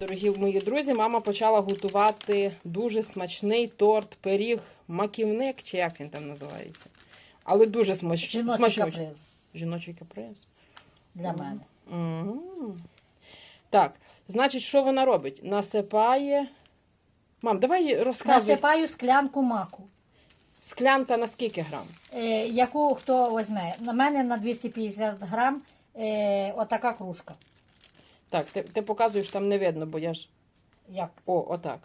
Дорогі мої друзі, мама почала готувати дуже смачний торт, пиріг, маківник, чи як він там називається. Але дуже смач... Жіночий смачний. каприз Жіночий каприз. для мене. Мгм. Так, значить, що вона робить? Насипає. Мам, давай розказуй. Насипаю склянку маку. Склянка на скільки грам? Е, яку хто візьме? На мене на 250 грам е, отака кружка. Так, ти, ти показуєш, там не видно, бо я ж. Як? О, отак.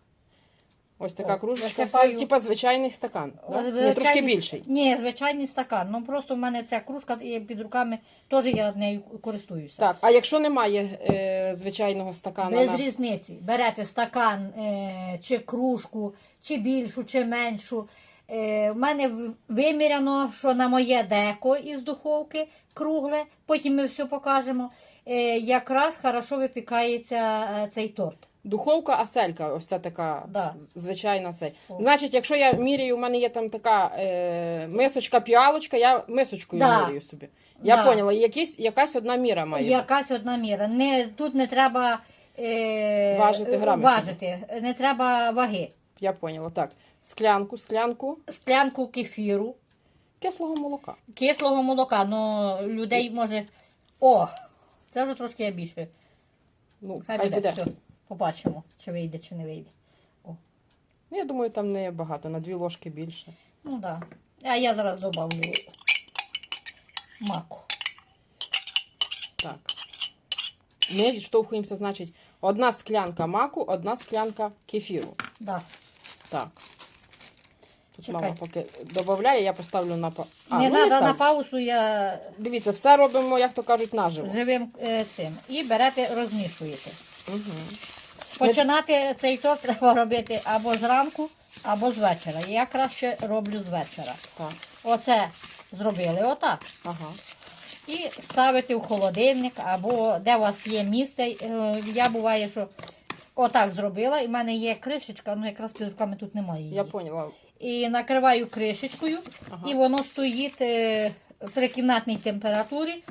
Ось така О, кружечка. насипаю. Це типа звичайний стакан. Да? Ні, Звичайний- трошки більший. Ні, звичайний стакан. Ну просто в мене ця кружка є під руками, теж я нею користуюся. Так, а якщо немає е, звичайного стакана, Без на... різниці. Берете стакан е, чи кружку, чи більшу, чи меншу. Е, в мене виміряно, що на моє деко із духовки кругле, потім ми все покажемо. Е, якраз хорошо випікається е, цей торт. духовка аселька, ось ця така Да. звичайна цей. О. Значить, якщо я міряю, у мене є там така е, мисочка, піалочка, я мисочкою Да. міряю собі. Я Да. поняла, якісь, якась одна міра має. Якась одна міра. Не, тут не треба е, Важити важити, не треба ваги. Я поняла. Так, склянку, склянку Склянку кефіру. кислого молока. кислого молока, ну людей може. О! Це вже трошки я більше. Ну, Хай хай буде. буде. Все. Побачимо, чи вийде, чи не вийде. Ну, Я думаю, там не багато, на дві ложки більше. Ну так. Да. А я зараз добавлю маку. Так. Ми відштовхуємося, значить, одна склянка маку, одна склянка кефіру. Да. Так. Тут Чекай. мама поки додає, я поставлю на па. А, не ну, треба на паузу, я Дивіться, все робимо, як то кажуть, наживо. живим е, цим. І берете, розмішуєте. Угу. Починати цей торт треба робити або зранку, або з вечора. Я краще роблю з вечора. Так. Оце зробили отак. Ага. І ставити в холодильник, або де у вас є місце. Е, Я буває, що отак зробила, і в мене є кришечка, ну якраз під руками тут немає її. Я поняла. І накриваю кришечкою, Ага. і воно стоїть е, при кімнатній температурі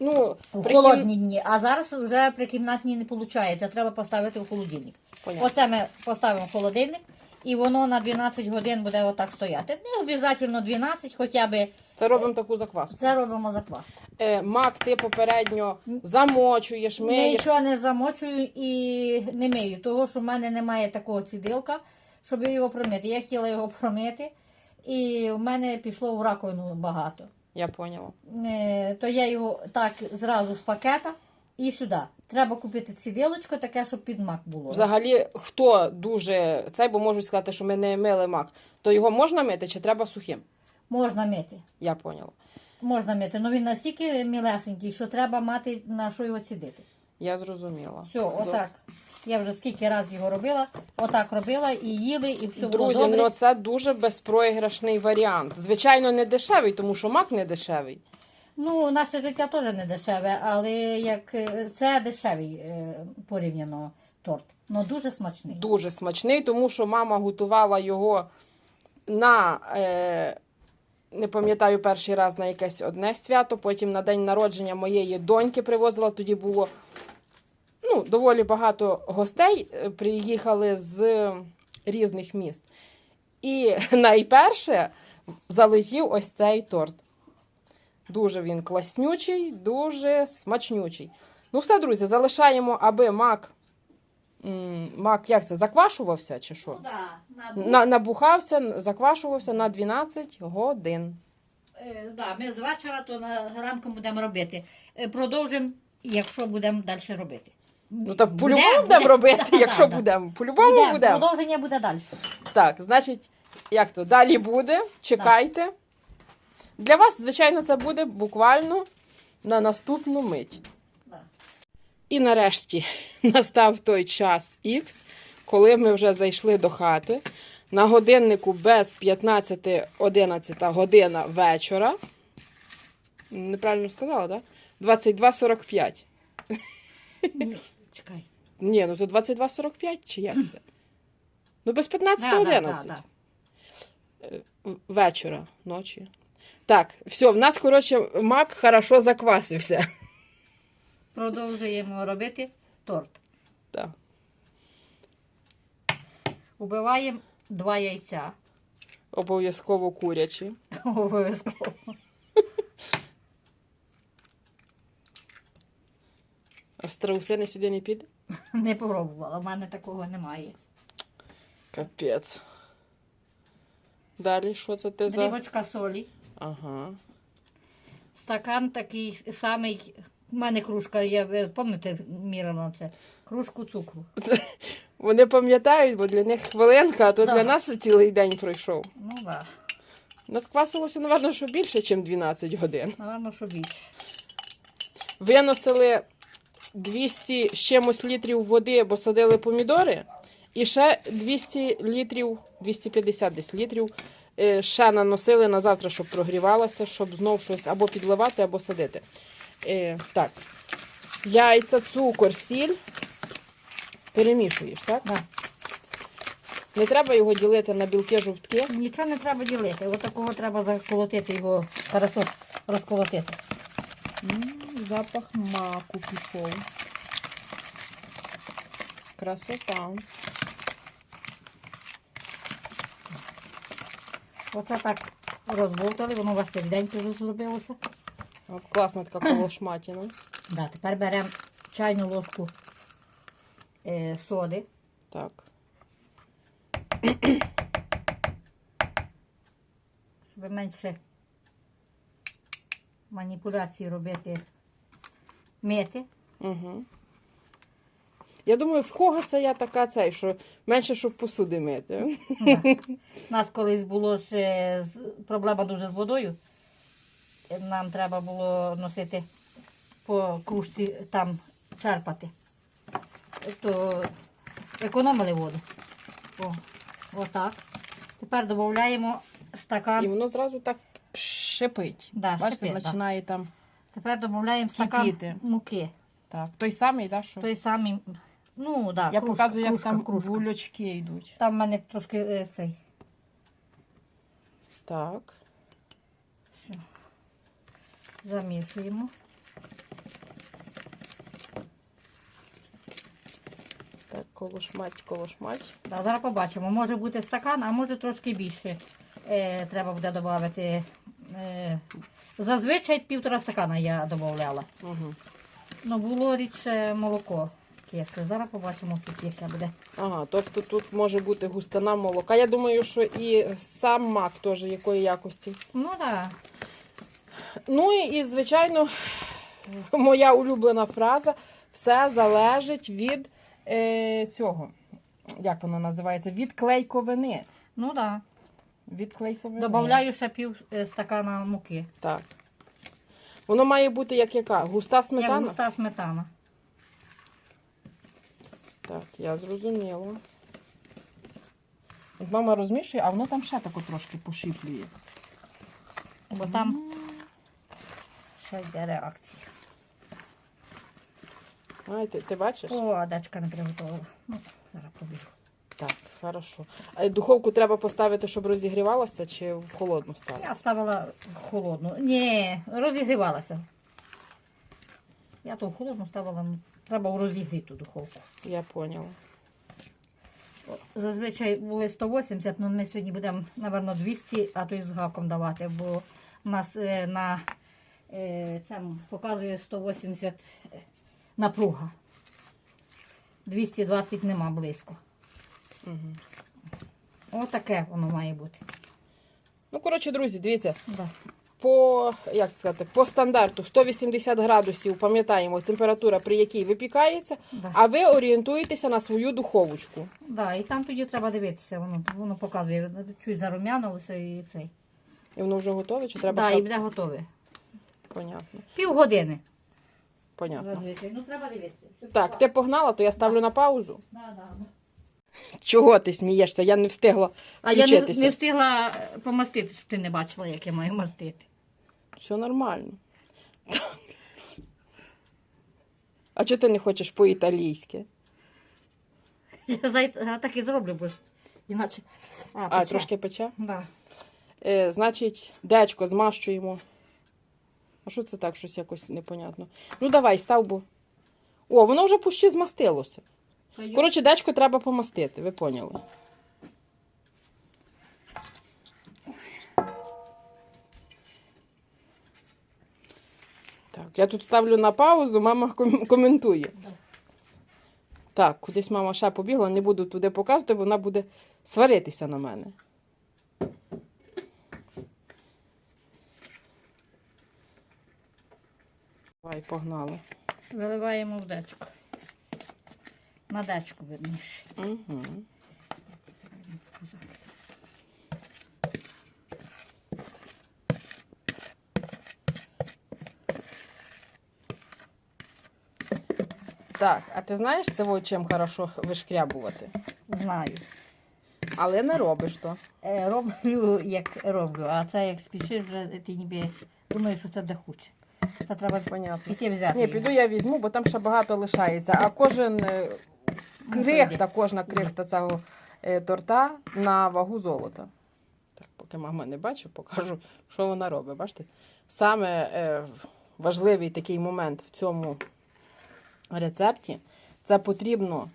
Ну, в при холодні дні. А зараз вже при кімнатній не виходить. Треба поставити в холодильник. Понятно. Оце ми поставимо в холодильник, і воно на 12 годин буде отак стояти. Не обов'язково 12, хоча б Це робимо таку закваску. це робимо закваску. Е, мак ти попередньо замочуєш, миєш. Нічого не замочую і не мию, того що в мене немає такого цідилка, щоб його промити. Я хотіла його промити, і в мене пішло в раковину багато. Я поняла. Е, То я його так зразу з пакета і сюди. Треба купити цідилочку, таке, щоб під мак було. Взагалі, хто дуже цей, бо можуть сказати, що ми не мили мак, то його можна мити чи треба сухим? Можна мити. Я поняла. Можна мити. Ну він настільки мілесенький, що треба мати на що його цідити. Я зрозуміла. Все, отак. Я вже скільки разів його робила, отак робила і їли, і все було Друзі, добре. ну це дуже безпроіграшний варіант. Звичайно, не дешевий, тому що мак не дешевий. Ну, наше життя теж не дешеве, але як е, це дешевий е, порівняно торт. Ну дуже смачний. Дуже смачний, тому що мама готувала його на. Е... Не пам'ятаю перший раз на якесь одне свято, потім на день народження моєї доньки привозила. Тоді було ну, доволі багато гостей е, приїхали з різних міст. І найперше залетів ось цей торт. Дуже він класнючий, дуже смачнючий. Ну, все, друзі, залишаємо, аби мак. Мак, як це, заквашувався чи що? Ну, да, на, На, набухався, заквашувався на 12 годин. е, да, ми з вечора, то на ранку будемо робити. Е, Продовжимо, якщо будемо далі робити. Ну так по-любому буде. будемо робити, Да, якщо да, будемо. По-любому будемо. Продовження буде далі. Так, значить, як то далі буде, чекайте. Для вас, звичайно, це буде буквально на наступну мить. Да. І нарешті настав той час Х, коли ми вже зайшли до хати. На годиннику без 15-11 година вечора. Неправильно сказала, так? 22.45. Чекай. Ні, ну це 22.45 чи як це? Ну, без 15 да, е, Вечора, ночі. Так, все, в нас, коротше, мак хорошо заквасився. Продовжуємо робити торт. Так. Убиваємо два яйця. Обов'язково курячі. Обов'язково. А страусини сюди не піде? Не пробувала, в мене такого немає. Капець. Далі, що це ти за. Дрібочка солі. Ага. Стакан такий самий. У мене кружка ви пам'ятаєте, мірено це? Кружку цукру. Вони пам'ятають, бо для них хвилинка, а то Да. для нас цілий день пройшов. Ну так, У Нас напевно, що більше, ніж 12 годин. напевно, що більше. Виносили 200 з чимось літрів води, бо садили помідори, і ще 200 літрів, 250 десь літрів е, ще наносили на завтра, щоб прогрівалося, щоб знов щось або підливати, або садити. Е, так. Яйця, цукор, сіль. Перемішуєш, так? Да. Не треба його ділити на білки жовтки. Нічого не треба ділити. Ось такого треба заколотити його, хорошо розколотити. Запах маку пішов. Красота. Оце так розбовтали, воно ваш ріденько вже зробилося. От класна така колошматіна. Да, тепер беремо чайну ложку е, соди. Так. щоб менше маніпуляції робити мити. Угу. Я думаю, в кого це я така цей, що менше, щоб посуди мити. У нас колись було ще проблема дуже з водою. Нам треба було носити по кружці там черпати. То економили воду. О, отак. Тепер додаємо стакан. І воно зразу так шипить. Да, Бачите, шипить, да. починає там. Тепер додаємо стакан Кипіти. муки. Так. Той самий, да, що? Той самий, ну да, Я кружка, показую, як кружка, там кружка. вулючки йдуть. Там в мене трошки е, цей. Так. Замішуємо. Так, колошмать, колошмать. Да, зараз побачимо. Може бути стакан, а може трошки більше. Е, треба буде додати. Е, зазвичай півтора стакана я додавала. Угу. Ну було рідше молоко. кисле. Зараз побачимо тут, яке буде. Ага, тобто тут може бути густина молока. Я думаю, що і сам мак теж якої якості. Ну так. Да. Ну і, звичайно, моя улюблена фраза: все залежить від е, цього. Як воно називається? Від клейковини. Ну так. Да. Добавляю ще пів е, стакана муки. Так. Воно має бути як яка? Густа Як сметана? густа сметана. Так, я зрозуміла. От мама розмішує, а воно там ще тако трошки пошиплює. Бо там ще йде реакція. Ай, ти, ти бачиш? О, дачка не приготувала. Ну, зараз побіжу. Так, хорошо. А духовку треба поставити, щоб розігрівалося, чи в холодну ставити? Я ставила в холодну. Ні, розігрівалася. Я то в холодну ставила, ну, треба у розігріту духовку. Я поняла. Зазвичай були 180, але ми сьогодні будемо, напевно, 200, а то й з гаком давати, бо у нас е, на е, цьому показує 180 напруга. 220 нема близько. Угу. Отаке воно має бути. Ну, коротше, друзі, дивіться, Да. по, як сказати, по стандарту 180 градусів, пам'ятаємо, температура, при якій випікається, Да. а ви орієнтуєтеся на свою духовочку. Да, і там тоді треба дивитися, воно, воно показує, чуть зарум'янилося і цей. І воно вже готове, чи треба да, ще? і буде готове. Понятно. Півгодини. Понятно. Ну треба дивитися. Так, ти погнала, то я ставлю на паузу. Да, да. Чого ти смієшся? Я не встигла А я не, не встигла помастити, щоб ти не бачила, як я маю мастити. Все нормально. А чого ти не хочеш по-італійськи? Я зай- так і зроблю, бо іначе. А, А, пече. трошки пече? Да. Е, значить, дечко змащуємо. А що це так, щось якось непонятно. Ну давай, став, бо. О, воно вже пущі змастилося. Коротше, дечку треба помастити, ви поняли. Так, я тут ставлю на паузу, мама коментує. Так, кудись мама ще побігла, не буду туди показувати, бо вона буде сваритися на мене. Давай, погнали. Виливаємо в дечку. На дечку, верніше. Угу. Так, а ти знаєш це чим хорошо вишкрябувати? Знаю. Але не робиш то. Е, Роблю, як роблю, а це як спішиш, вже ти ніби думаєш, що це дохуче. Це треба Понятно. піти взяти. Ні, піду я візьму, бо там ще багато лишається. А кожен Ну, крихта, кожна крихта цього е, торта на вагу золота. Так, поки мама не бачить, покажу, що вона робить. Бачите? Саме е, важливий такий момент в цьому рецепті це потрібно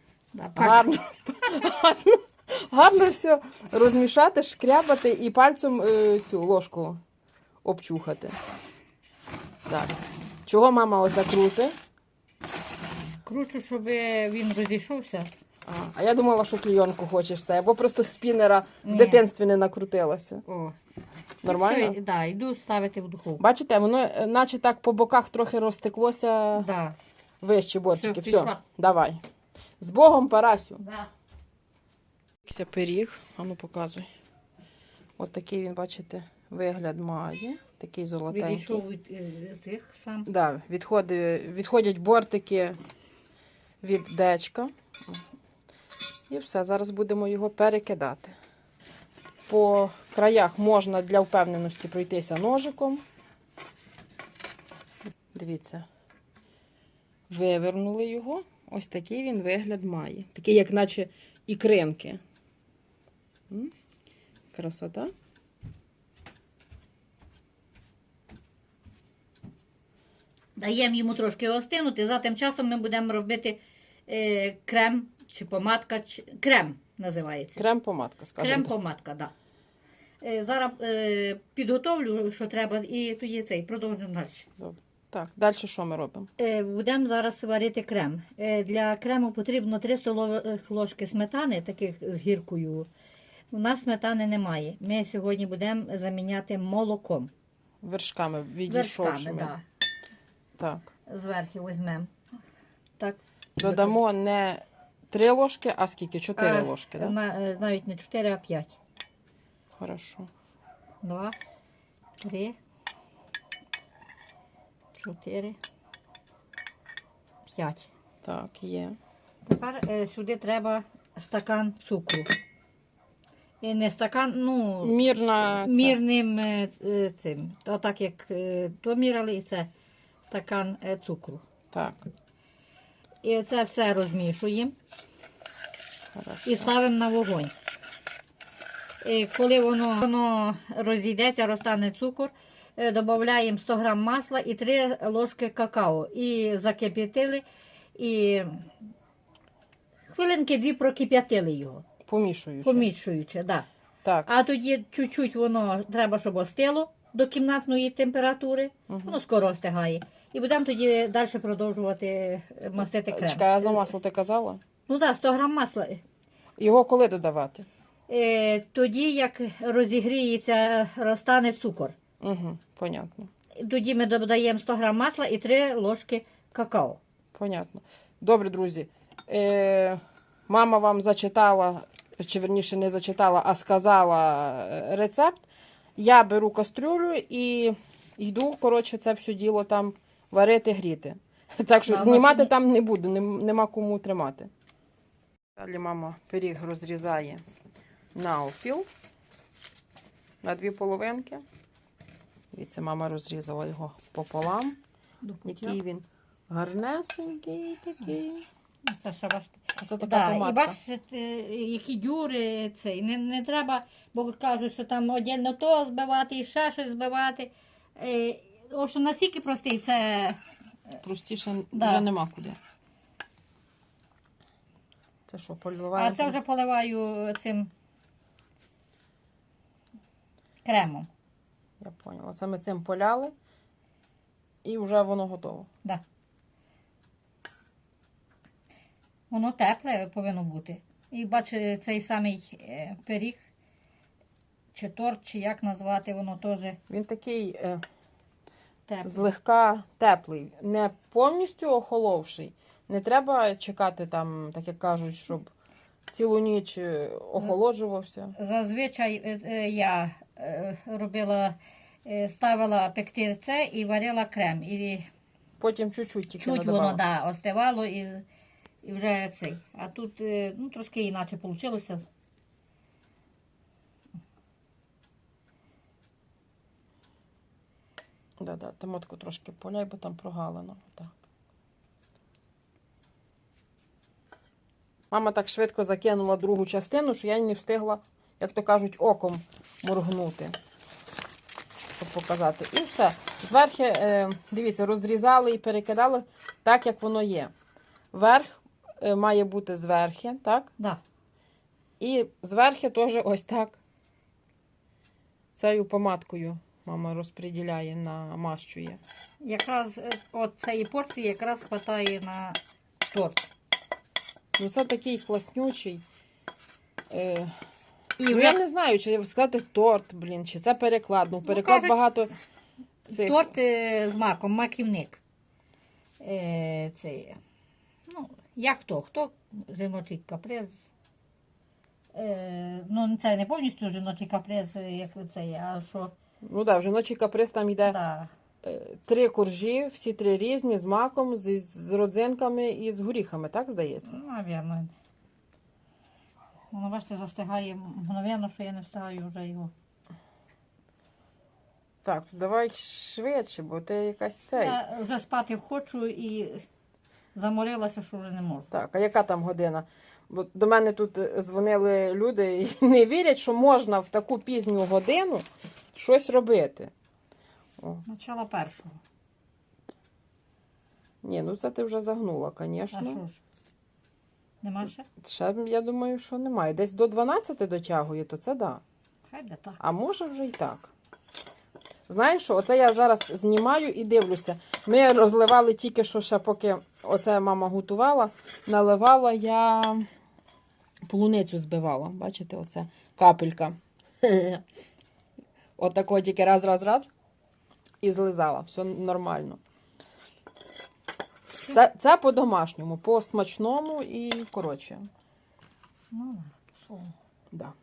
гарно, гарно, гарно все розмішати, шкрябати і пальцем е, цю ложку обчухати. Так. Чого мама оце крутить? Кручу, щоб він розійшовся. А, а я думала, що клійонку хочеш це, або просто спінера в Ні. дитинстві не накрутилася. О. Нормально? Так, да, йду ставити в духовку. Бачите, воно е, наче так по боках трохи розтеклося Да. вище борчики. Все, Все, пішла. давай. З Богом, Парасю. Да. Це пиріг, а ну показуй. От такий він, бачите, вигляд має. Такий золотенький. Відійшов від е, цих сам. Да, відходи, відходять бортики від дечка. І все, зараз будемо його перекидати. По краях можна для впевненості пройтися ножиком. Дивіться. Вивернули його. Ось такий він вигляд має. Такий, як наче ікринки. Красота. Даємо йому трошки остинути. За тим часом ми будемо робити е, крем чи помадка. Чи... Крем називається. Крем-помадка, скажімо. Крем-помадка, так. Да. Е, зараз е, підготовлю, що треба, і тоді цей продовжимо далі. Так, далі що ми робимо? Е, Будемо зараз варити крем. Е, Для крему потрібно 3 столових ложки сметани, таких з гіркою. У нас сметани немає. Ми сьогодні будемо заміняти молоком. Вершками Вершками, відійшовшими. да. Так. Зверху візьмемо. Так. Додамо не 3 ложки, а скільки? 4 А, ложки, так? На, е, навіть не 4, а 5. Хорошо. 2, 3, 4, 5. Так, є. Тепер е, сюди треба стакан цукру. І не стакан, ну, Мірна. ця. мірним е, е, цим. То так як е, то міряли, і це стакан е, цукру. Так, І це все розмішуємо хорошо. і ставимо на вогонь. І коли воно, воно розійдеться, розтане цукор, е, додаємо 100 грам масла і 3 ложки какао. І закип'ятили, і хвилинки дві прокип'ятили його, Помішуючи. помішуючи. Да. Так. А тоді чуть-чуть воно треба, щоб остило до кімнатної температури. Воно скоро остигає. І будемо тоді далі продовжувати е, мастити крем. Чекай, а за масло ти казала? Ну так, 100 грам масла. Його коли додавати? Е, тоді, як розігріється, розтане цукор. Угу, понятно. Тоді ми додаємо 100 грам масла і 3 ложки какао. Понятно. Добре, друзі. Е, мама вам зачитала, чи верніше не зачитала, а сказала е, рецепт. Я беру кастрюлю і йду, коротше, це все діло там варити, гріти. Так що знімати там не буду, нема кому тримати. Далі мама пиріг розрізає на опіл на дві половинки. Дивіться, мама розрізала його пополам. Який він гарнесенький такий. Це ще бачите. Це така Да, і бачите, які дюри цей. Не, не треба, бо кажуть, що там отдельно то збивати і ще щось збивати. Е, о, що настільки простий, це Простіше Да. вже нема куди. Це що, а це вже поливаю цим кремом. Я поняла. Це ми цим поляли. і вже воно готово. Да. Воно тепле повинно бути. І бачу, цей самий е, пиріг, чи торт, чи як назвати, воно теж Він такий тепле. злегка теплий, не повністю охоловший. Не треба чекати там, так як кажуть, щоб цілу ніч е, охолоджувався. Зазвичай е, е, я робила, ставила пекти це і варила крем. І Потім чуть-чуть тільки чуть воно да, остивало і, і вже цей. А тут ну, трошки інакше вийшло. Да, да, Тимотку трошки поляй, бо там прогалина. Так. Мама так швидко закинула другу частину, що я не встигла, як то кажуть, оком моргнути, щоб показати. І все. Зверху, е, дивіться, розрізали і перекидали так, як воно є. Верх е, має бути зверху, так? Да. І зверху теж ось так. Цією помадкою мама розподіляє, намащує. Якраз е, от цієї порції якраз хватає на торт. Ну, це такий класнючий. Е, І ну, вже я не знаю, чи сказати торт, блін, чи це переклад. Ну, переклад кажуть, багато цих. торт е, з маком, маківник. Е, це, ну, як хто? Хто жіночий каприз? Е, ну, це не повністю жіночий каприз, е, як це, а що? Ну так, в жіночий каприз там йде Да. е, три коржі, всі три різні, з маком, з, з родзинками і з горіхами, так здається? Ну, Навірно. Воно, бачите, застигає мгновенно, що я не встигаю вже його. Так, то давай швидше, бо ти якась цей. Я вже спати хочу і заморилася, що вже не можу. Так, а яка там година? Бо до мене тут е, дзвонили люди і не вірять, що можна в таку пізню годину щось робити. О, Начало першого. ні, ну це ти вже загнула, А звісно. що ж? Нема ще? Ще, я думаю, що немає. Десь до 12 дотягує, то це да. Хай де так. А може вже і так. Знаєш що, оце я зараз знімаю і дивлюся. Ми розливали тільки що ще поки оце мама готувала, наливала я полуницю збивала. Бачите, оце капелька. Отако тільки раз, раз, раз. І злизала. Все нормально. Це, це по-домашньому, по-смачному і коротше. Ну. Да.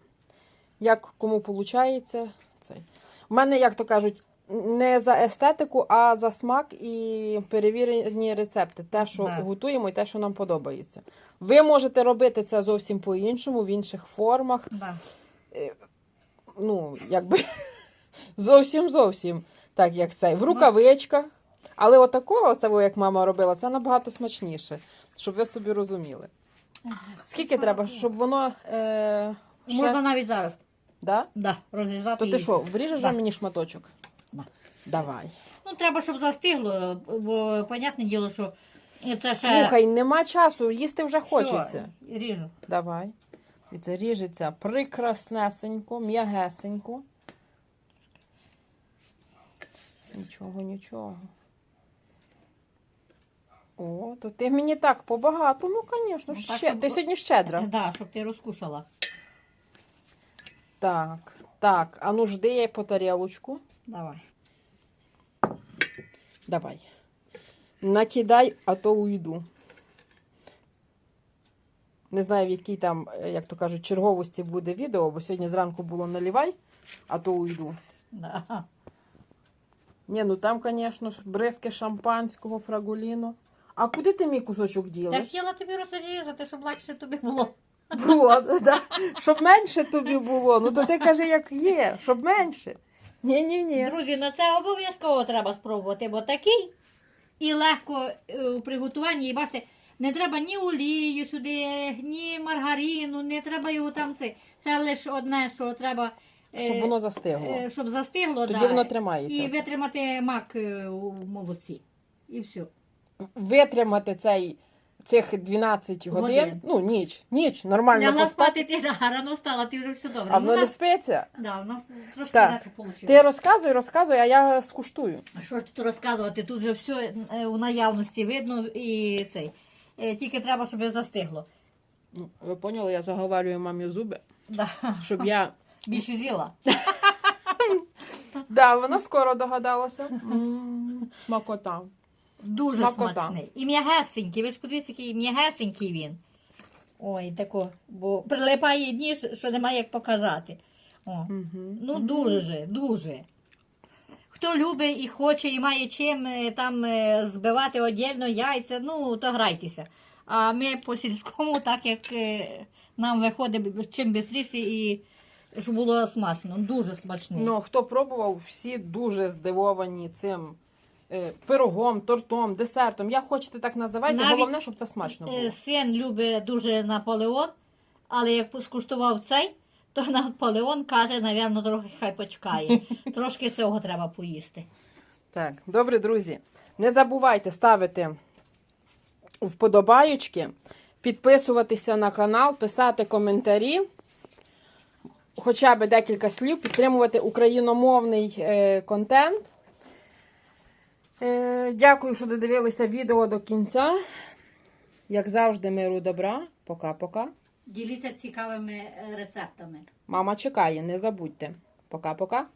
Як кому виходить, цей. У мене, як то кажуть, не за естетику, а за смак і перевірені рецепти. Те, що Да. готуємо, і те, що нам подобається. Ви можете робити це зовсім по-іншому, в інших формах. Да. Ну, якби зовсім зовсім так, як це. В рукавичках. Але отакого, того, як мама робила, це набагато смачніше, щоб ви собі розуміли. Скільки треба, щоб воно. Е, ще... Можна навіть зараз. Да? Да, розрізати. То ти її. що, вріжеш Да. мені шматочок? Да. Давай. Ну, треба, щоб застигло, бо, понятне діло, що це ще... Слухай, нема часу, їсти вже Все, хочеться. Ріжу. Давай. І це ріжеться прекраснесенько, м'ягесенько. Нічого, нічого. О, то ти мені так по-багатому, звісно. Ну, так, Ще... щоб- Ти сьогодні щедра. Да, щоб ти розкушала. Так, так. А ну жди я по тарілочку. Давай. Давай. Накидай, а то уйду. Не знаю, в якій там, е, як то кажуть, черговості буде відео, бо сьогодні зранку було наливай, а то уйду. Да. Ні, ну там, звісно ж, бризки шампанського, фрагуліно. А куди ти мій кусочок Я хотіла тобі розрізати, щоб легше тобі було. От, да. Щоб менше тобі було. Ну то ти кажи, як є, щоб менше. Ні, ні, ні. Друзі, на це обов'язково треба спробувати, бо такий і легко е, у приготуванні. І бачите, не треба ні олію сюди, ні маргарину, не треба його там це. Це лише одне, що треба. Е, Щоб воно застигло. е, щоб застигло, Тоді да, воно тримається. і витримати мак е, у молоці. І все. Витримати цей цих 12 годин, Годин. ну ніч, ніч, нормально Лягла спати, ти да, рано встала, ти вже все добре. А Ну, воно не спиться. да, нас трошки Так. інакше вийшло. Ти розказуй, розказуй, а я скуштую. А що ж тут розказувати? Тут вже все е, у наявності видно і цей. Е, Тільки треба, щоб застигло. Ну, Ви поняли, я заговарюю мамі зуби, Да. щоб я. Більше з'їла. Да, вона скоро догадалася. М, Смакота. Дуже Смакота. смачний. І м'ягесенький. Ви ж подивіться, який м'ягесенький він. Ой, тако, бо прилипає ніж, що немає як показати. О. Мгм. Ну, дуже, же, дуже. Хто любить і хоче, і має чим е, там е, збивати одільно яйця, ну, то грайтеся. А ми по сільському, так як е, нам виходить чим швидше і щоб було смачно. Дуже смачний. Ну, хто пробував, всі дуже здивовані цим е, пирогом, тортом, десертом. Як хочете, так називайте. Навіть, Головне, щоб це смачно було. Е, Син любить дуже Наполеон, але як скуштував цей, то Наполеон каже, напевно, трохи хай почекає. Трошки цього треба поїсти. Так, добре, друзі. Не забувайте ставити вподобаючки, підписуватися на канал, писати коментарі, хоча б декілька слів, підтримувати україномовний е, контент. Е, дякую, що додивилися відео до кінця. Як завжди, миру добра. Пока-пока. Діліться цікавими е, рецептами. Мама чекає, не забудьте. Пока-пока.